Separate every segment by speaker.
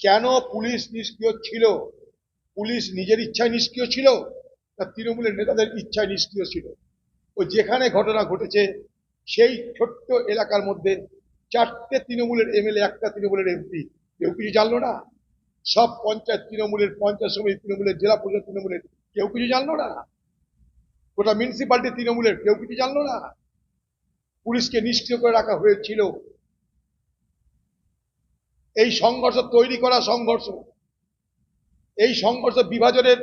Speaker 1: কেন পুলিশ নিষ্ক্রিয় ছিল? পুলিশ নিজের ইচ্ছায় নিষ্ক্রিয় ছিল? না তৃণমূলের নেতাদের ইচ্ছায় নিষ্ক্রিয় ছিল? ও যেখানে ঘটনা ঘটেছে, সেই ছোট্ট এলাকার মধ্যে চারটে তৃণমূলের এমএলএ, একটা তৃণমূলের এমপি। কেউ কিছু জানলো না? সব পঞ্চায়েত তৃণমূলের, পঞ্চায়েত সমিতি তৃণমূলের, জেলা পরিষদ তৃণমূলের, কেউ কিছু জানলো না? গোটা মিউনিসিপালিটি তৃণমূলের, কেউ কিছু জানলো না? পুলিশকে নিষ্ক্রিয় করে রাখা হয়েছিল এই সংঘর্ষ তৈরি করা সংঘর্ষ। এই সংঘর্ষ বিভাজনের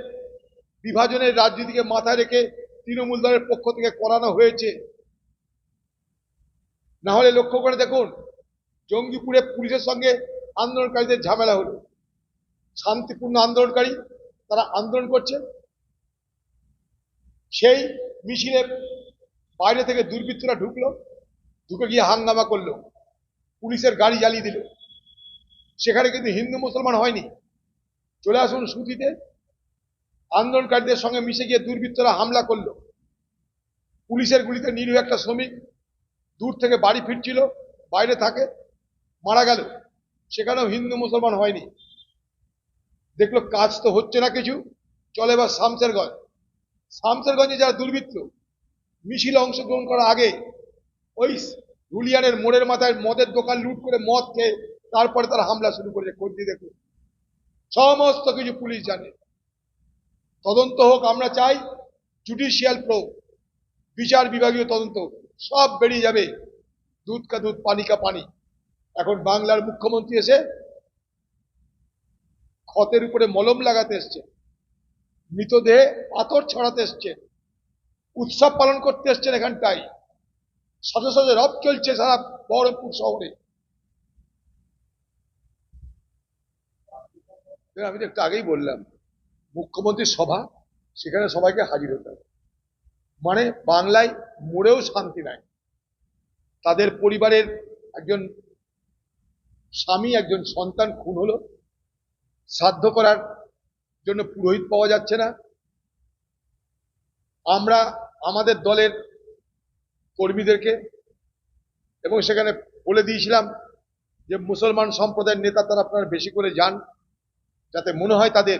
Speaker 1: বিভাজনের রাজনীতিকে মাথায় রেখে তৃণমূল দলের পক্ষ থেকে করানো হয়েছে। না হলে লক্ষ্য করে দেখুন, জঙ্গিপুরে পুলিশের সঙ্গে আন্দোলনকারীদের ঝামেলা হলো। শান্তিপূর্ণ আন্দোলনকারী তারা আন্দোলন করছে। সেই মিছিলে বাইরে থেকে দুর্বৃত্তরা ঢুকলো, ঢুকে গিয়ে হাঙ্গামা করল। পুলিশের গাড়ি জ্বালিয়ে দিল। সেখানে কিন্তু হিন্দু মুসলমান হয়নি। চলে আসুন সুতিতে। আন্দোলনকারীদের সঙ্গে মিশে গিয়ে দুর্বৃত্তরা হামলা করল। পুলিশের গুলিতে নিরীহ একটা শ্রমিক দূর থেকে বাড়ি ফিরছিল, বাইরে থাকে, মারা গেল। সেখানেও হিন্দু মুসলমান হয়নি। দেখল কাজ তো হচ্ছে না কিছু। চলে এবার শামসেরগঞ্জ। শামসেরগঞ্জে যারা দুর্বৃত্ত, মিছিলে অংশগ্রহণ করার আগে ওই রুলিয়ানের মোড়ের মাথায় মদের দোকান লুট করে মদ খেয়ে তারপরে তারা হামলা শুরু করেছে দিয়ে দেখুন। সমস্ত কিছু পুলিশ জানে। তদন্ত হোক, আমরা চাই জুডিশিয়াল প্রো বিচার বিভাগীয় তদন্ত সব বেরিয়ে যাবে। দুধ কা দুধ, পানি কা পানি। এখন বাংলার মুখ্যমন্ত্রী এসে ক্ষতের উপরে মলম লাগাতে এসছে। মৃতদেহে পাথর ছড়াতে এসছেন উৎসব পালন করতে এসছেন এখানটাই সাথে সাথে রব চলছে সারা বহরমপুর শহরে। আমি তো একটু আগেই বললাম, মুখ্যমন্ত্রীর সভা, সেখানে সবাইকে হাজির হতে হবে। মানে বাংলায় মোড়েও শান্তি নাই। তাদের পরিবারের একজন স্বামী, একজন সন্তান খুন হলো। শ্রাদ্ধ করার জন্য পুরোহিত পাওয়া যাচ্ছে না। আমরা আমাদের দলের কর্মীদেরকে, এবং সেখানে বলে দিয়েছিলাম যে মুসলমান সম্প্রদায়ের নেতা তারা আপনারা বেশি করে যান। যাতে মনে হয় তাদের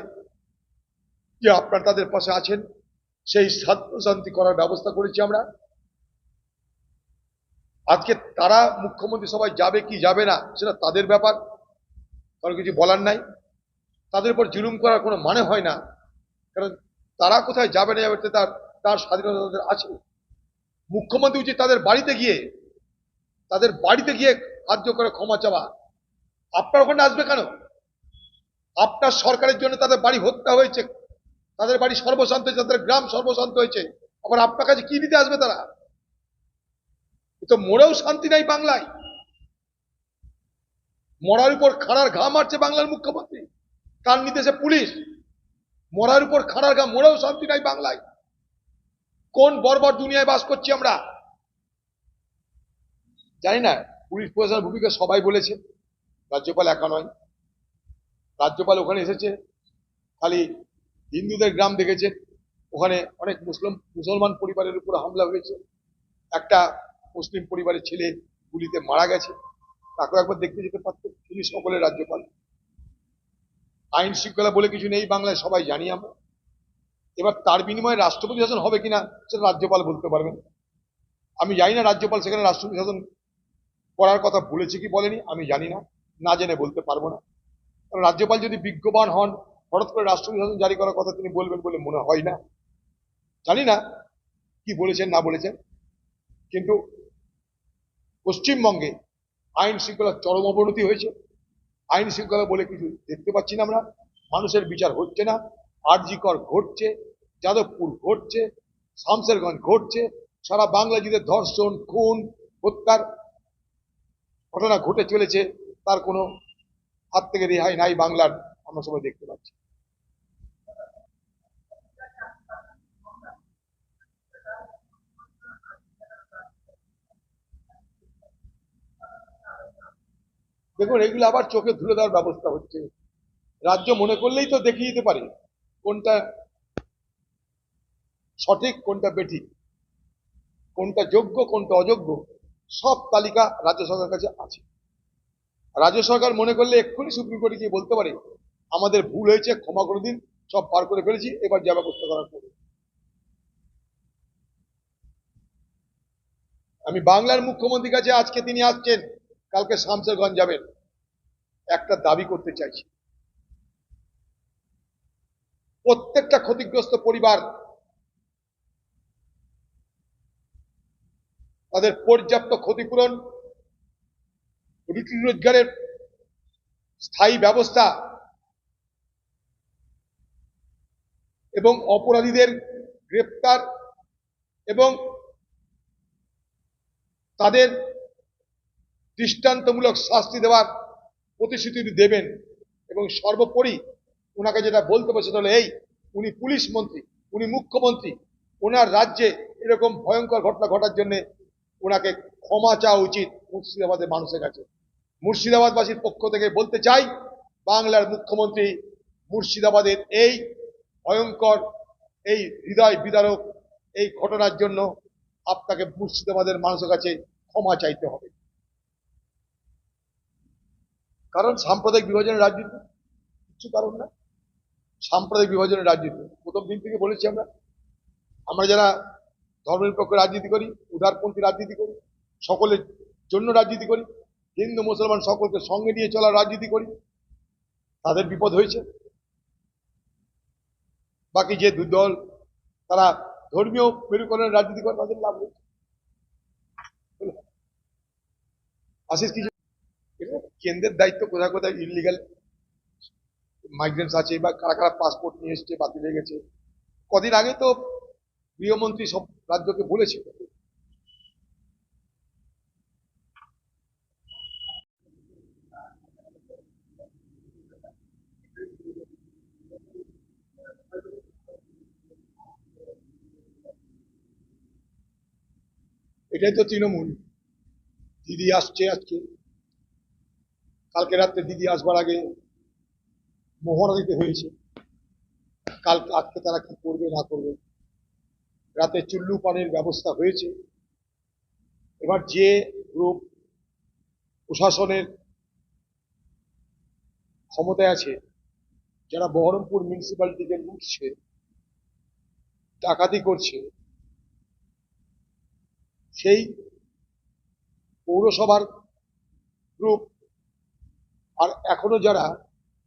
Speaker 1: যে আপনার তাদের পাশে আছেন, সেই শান্তি করার ব্যবস্থা করেছি আমরা। আজকে তারা মুখ্যমন্ত্রী সবাই যাবে কি যাবে না, সেটা তাদের ব্যাপার। কারণ কিছু বলার নাই। তাদের উপর জুলুম করার কোনো মানে হয় না। কারণ তারা কোথায় যাবে না যাবে, তার তার স্বাধীনতা তাদের আছে। মুখ্যমন্ত্রী উচিত তাদের বাড়িতে গিয়ে, তাদের বাড়িতে গিয়ে সাহায্য করে ক্ষমা চাওয়া। আপনার ওখানে আসবে কেন? আপনার সরকারের জন্য তাদের বাড়ি হত্যা হয়েছে। তাদের বাড়ি সর্বশান্ত হয়েছে, তাদের গ্রাম সর্বশান্ত হয়েছে। আবার আপনার কাছে কি দিতে আসবে তারা? তো মোড়েও শান্তি নাই বাংলায়। মরার উপর খাড়ার ঘা মারছে বাংলার মুখ্যমন্ত্রী। তার নির্দেশে পুলিশ। মরার উপর খাড়ার ঘা মোড়েও শান্তি নাই বাংলায়। কোন বর্বর দুনিয়ায় বাস করছি আমরা? জানি না, পুলিশ প্রশাসনের ভূমিকা সবাই বলেছে। রাজ্যপাল একা নয়। রাজ্যপাল ওখানে এসেছে, খালি হিন্দুদের গ্রাম দেখেছে, ওখানে অনেক মুসলিম, মুসলমান পরিবারের উপর হামলা হয়েছে, একটা মুসলিম পরিবারের ছেলে গুলিতে মারা গেছে, তাকেও একবার দেখতে যেতে পারত তিনি সকলের রাজ্যপাল। আইন শৃঙ্খলা বলে কিছু নেই, বাংলায় সবাই জানি আমরা। এবার তার বিনিময়ে রাষ্ট্রপতি শাসন হবে কিনা, সেটা রাজ্যপাল বলতে পারবেন। আমি জানি না রাজ্যপাল সেখানে রাষ্ট্রপতি শাসন করার কথা বলেছে কি বলেনি, আমি জানি না না জেনে বলতে পারব না। কারণ রাজ্যপাল যদি বিজ্ঞবান হন, হঠাৎ করে রাষ্ট্রপতি জারি করার কথা তিনি বলবেন বলে মনে হয় না। জানি না কি বলেছেন, না বলেছেন। কিন্তু পশ্চিমবঙ্গে আইন শৃঙ্খলার চরম অবনতি হয়েছে। আইন শৃঙ্খলা বলে কিছু দেখতে পাচ্ছি না আমরা। মানুষের বিচার হচ্ছে না। আরজিকর ঘটছে, যাদবপুর ঘটছে, শামসেরগঞ্জ ঘটছে, সারা বাংলা জুড়ে ধর্ষণ, খুন, হত্যার ঘটনা ঘটে চলেছে। তার কোনো হাত থেকে রেহাই নাই বাংলার আমরা সবাই দেখতে পাচ্ছি। দেখুন, এগুলো আবার চোখে ধুলে দেওয়ার ব্যবস্থা হচ্ছে। রাজ্য মনে করলেই তো দেখিয়ে দিতে পারে কোনটা সঠিক, কোনটা বেঠিক, কোনটা যোগ্য, কোনটা অযোগ্য, সব তালিকা রাজ্য সরকারের কাছে আছে। রাজ্য সরকার মনে করলে এক্ষুনি সুপ্রিম কোর্টে গিয়ে বলতে পারে, আমাদের ভুল হয়েছে, ক্ষমা করে দিন, সব পার করে ফেলেছি, এবার যা ব্যবস্থা করার করবে আমি বাংলার মুখ্যমন্ত্রীর কাছে আজকে তিনি আসছেন, কালকে শামসেরগঞ্জ যাবেন। একটা দাবি করতে চাইছি। প্রত্যেকটা ক্ষতিগ্রস্ত পরিবার তাদের পর্যাপ্ত ক্ষতিপূরণ রুটি রোজগারের স্থায়ী ব্যবস্থা এবং অপরাধীদের গ্রেপ্তার এবং তাদের দৃষ্টান্তমূলক শাস্তি দেওয়ার প্রতিশ্রুতি দেবেন এবং সর্বোপরি ওনাকে যেটা বলতে পারছে তাহলে এই, উনি পুলিশ মন্ত্রী, উনি মুখ্যমন্ত্রী, ওনার রাজ্যে এরকম ভয়ঙ্কর ঘটনা ঘটার জন্য ওনাকে ক্ষমা চাওয়া উচিত মুর্শিদাবাদের মানুষের কাছে। মুর্শিদাবাদবাসীর পক্ষ থেকে বলতে চাই, বাংলার মুখ্যমন্ত্রী মুর্শিদাবাদের এই ভয়ঙ্কর, এই হৃদয় বিদারক এই ঘটনার জন্য আপনাকে মুর্শিদাবাদের মানুষের কাছে ক্ষমা চাইতে হবে। কারণ সাম্প্রদায়িক বিভাজনের রাজনীতি, কিছু কারণ না। সাম্প্রদায়িক বিভাজনের রাজনীতি, প্রথম দিন থেকে বলেছি আমরা। আমরা যারা ধর্মনিরপেক্ষ রাজনীতি করি, উদারপন্থী রাজনীতি করি, সকলের জন্য রাজনীতি করি হিন্দু, মুসলমান সকলকে সঙ্গে নিয়ে চলার রাজনীতি করি। তাদের বিপদ হয়েছে। বাকি যে দু দল, তারা ধর্মীয় মেরুকরণের রাজনীতি করে, তাদের লাভ হয়েছে আশিস, কিছু কেন্দ্রের দায়িত্ব কোথায় কোথায়? ইলিগাল মাইগ্রেন্টস আছে বা কারা কারা পাসপোর্ট নিয়ে এসছে, বাতিল হয়ে গেছে। কদিন আগে তো গৃহমন্ত্রী সব রাজ্যকে বলেছিল। এটাই তো তৃণমূল। দিদি আসছে আজকে। কালকে রাত্রে দিদি আসবার আগে মোহরা দিতে হয়েছে। কাল আজকে তারা কি করবে, না করবে। রাতে চুল্লু পানির ব্যবস্থা হয়েছে। এবার যে গ্রুপ প্রশাসনের ক্ষমতায় আছে, যারা বহরমপুর মিউনিসিপ্যালিটিকে লুটছে, ডাকাতি করছে সেই পৌরসভার গ্রুপ আর এখনও যারা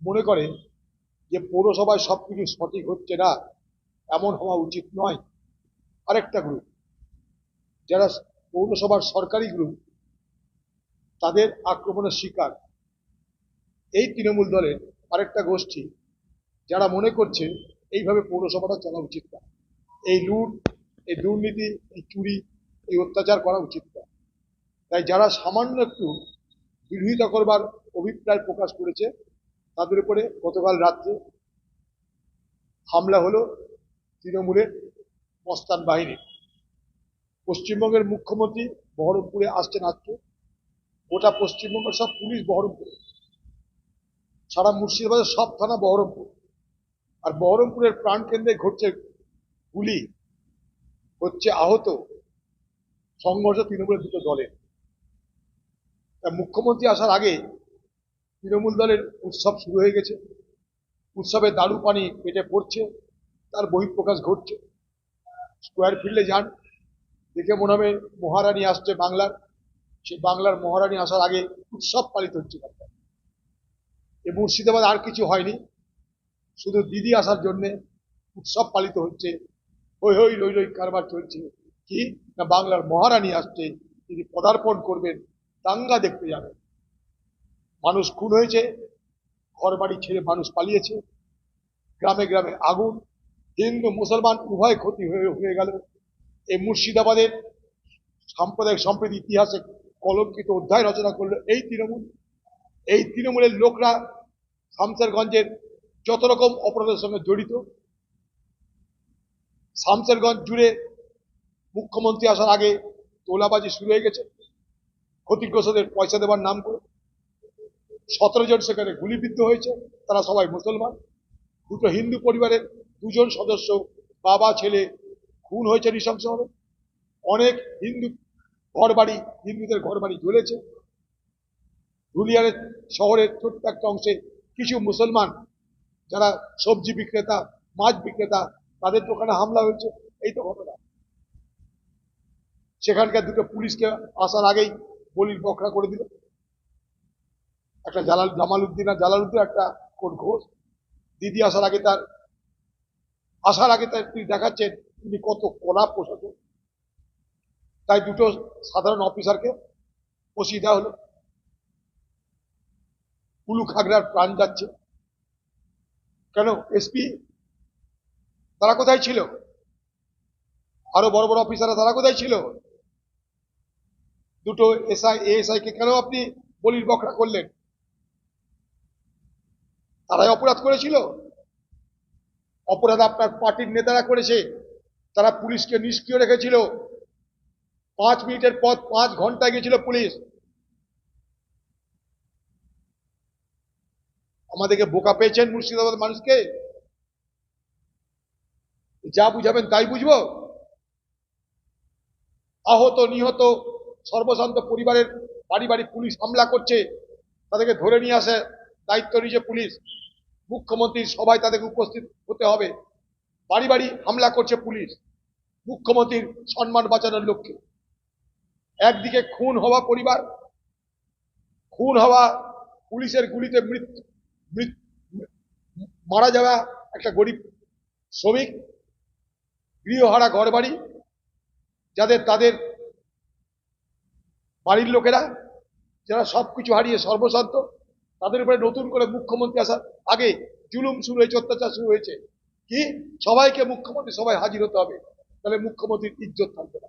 Speaker 1: মনে করে যে পৌরসভায় সব কিছু সঠিক হচ্ছে না, এমন হওয়া উচিত নয়। আরেকটা গ্রুপ যারা পৌরসভার সরকারি গ্রুপ তাদের আক্রমণের শিকার। এই তৃণমূল দলের আরেকটা গোষ্ঠী, যারা মনে করছে এইভাবে পৌরসভাটা চলা উচিত না। এই লুট, এই দুর্নীতি, এই চুরি এই অত্যাচার করা উচিত না। তাই যারা সামান্য একটু বিরোধিতা করবার অভিপ্রায় প্রকাশ করেছে, তাদের উপরে গতকাল রাত্রে হামলা হলো তৃণমূলের মস্তান বাহিনী। পশ্চিমবঙ্গের মুখ্যমন্ত্রী বহরমপুরে আসছেন আজকে। গোটা পশ্চিমবঙ্গের সব পুলিশ বহরমপুরে। সারা মুর্শিদাবাদের সব থানা বহরমপুর। আর বহরমপুরের প্রাণকেন্দ্রে ঘটছে গুলি। হচ্ছে আহত সংঘর্ষ তৃণমূলের দুটো দলের। মুখ্যমন্ত্রী আসার আগে তৃণমূল দলের উৎসব শুরু হয়ে গেছে। উৎসবে দারু পানি পেটে পড়ছে, তার বহিঃপ্রকাশ ঘটছে। স্কোয়ার ফিল্ডে যান, দেখে মনে হবে মহারানী আসছে বাংলার। সেই বাংলার মহারানী আসার আগে উৎসব পালিত হচ্ছে। এ মুর্শিদাবাদ আর কিছু হয়নি। শুধু দিদি আসার জন্যে উৎসব পালিত হচ্ছে। হই হই রই রই কারবার চলছে। কি না বাংলার মহারানী আসছে, তিনি পদার্পণ করবেন, দাঙ্গা দেখতে যাবেন। মানুষ খুন হয়েছে ঘর বাড়ি ছেড়ে মানুষ পালিয়েছে, গ্রামে গ্রামে আগুন, হিন্দু, মুসলমান উভয় ক্ষতি হয়ে হয়ে গেল। এই মুর্শিদাবাদের সাম্প্রদায়িক সম্প্রীতি ইতিহাসে কলঙ্কিত অধ্যায় রচনা করল এই তৃণমূল। এই তৃণমূলের লোকরা শামসেরগঞ্জের যত রকম অপরাধের সঙ্গে জড়িত, শামসেরগঞ্জ জুড়ে মুখ্যমন্ত্রী আসার আগে তোলাবাজি শুরু হয়ে গেছে। ক্ষতিগ্রস্তদের পয়সা দেওয়ার নাম করে। সতেরো জন সেখানে গুলিবিদ্ধ হয়েছে, তারা সবাই মুসলমান। দুটো হিন্দু পরিবারের দুজন সদস্য বাবা, ছেলে খুন হয়েছে নৃশংসভাবে অনেক হিন্দু ঘর বাড়ি হিন্দুদের ঘর বাড়ি জ্বলেছে। ধুলিয়ানের শহরের ছোট্ট একটা অংশে কিছু মুসলমান, যারা সবজি বিক্রেতা, মাছ বিক্রেতা, তাদের দোকানে হামলা হয়েছে। এই তো ঘটনা। সেখানকার দুটো পুলিশকে আসার আগেই বলির বকরা করে দিল। একটা জালাল জামাল উদ্দিন আর জালাল উদ্দিন একটা কোন ঘোষ। দিদি আসার আগে তার আসার আগে তার তিনি দেখাচ্ছেন তিনি কত কলা প্রশাসন তাই দুটো সাধারণ অফিসারকে বসিয়ে দেওয়া হলো। কুলু খাগড়ার প্রাণ যাচ্ছে। কেন? এসপি তারা কোথায় ছিল? আরও বড় বড় অফিসাররা তারা কোথায় ছিল? দুটো এসআই কে কেন আপনি বলির বকরা করলেন? তারাই অপরাধ করেছিল? অপরাধ আপনার পার্টির নেতারা করেছে। তারা পুলিশকে নিষ্ক্রিয় রেখেছিল। পাঁচ মিনিটের পর পাঁচ ঘণ্টা গেছিল পুলিশ। আমাদেরকে বোকা পেয়েছেন মুর্শিদাবাদ মানুষকে? যা বুঝাবেন তাই বুঝব? আহত, নিহত সর্বশান্ত পরিবারের বাড়ি বাড়ি পুলিশ হামলা করছে, তাদেরকে ধরে নিয়ে আসে দায়িত্ব নিয়েছে পুলিশ। মুখ্যমন্ত্রীর সবাই তাদেরকে উপস্থিত হতে হবে। বাড়ি বাড়ি হামলা করছে পুলিশ, মুখ্যমন্ত্রীর সম্মান বাঁচানোর লক্ষ্যে। একদিকে খুন হওয়া পরিবার, খুন হওয়া পুলিশের গুলিতে মৃত্যু মৃত- মারা যাওয়া একটা গরিব শ্রমিক, গৃহহারা ঘর বাড়ি যাদের তাদের বাড়ির লোকেরা, যারা সব কিছু হারিয়ে সর্বশান্ত, তাদের উপরে নতুন করে মুখ্যমন্ত্রী আসার আগে জুলুম শুরু হয়েছে, অত্যাচার শুরু হয়েছে। কি? সবাইকে মুখ্যমন্ত্রী সবাই হাজির হতে হবে। তাহলে মুখ্যমন্ত্রীর ইজ্জত থাকবে না।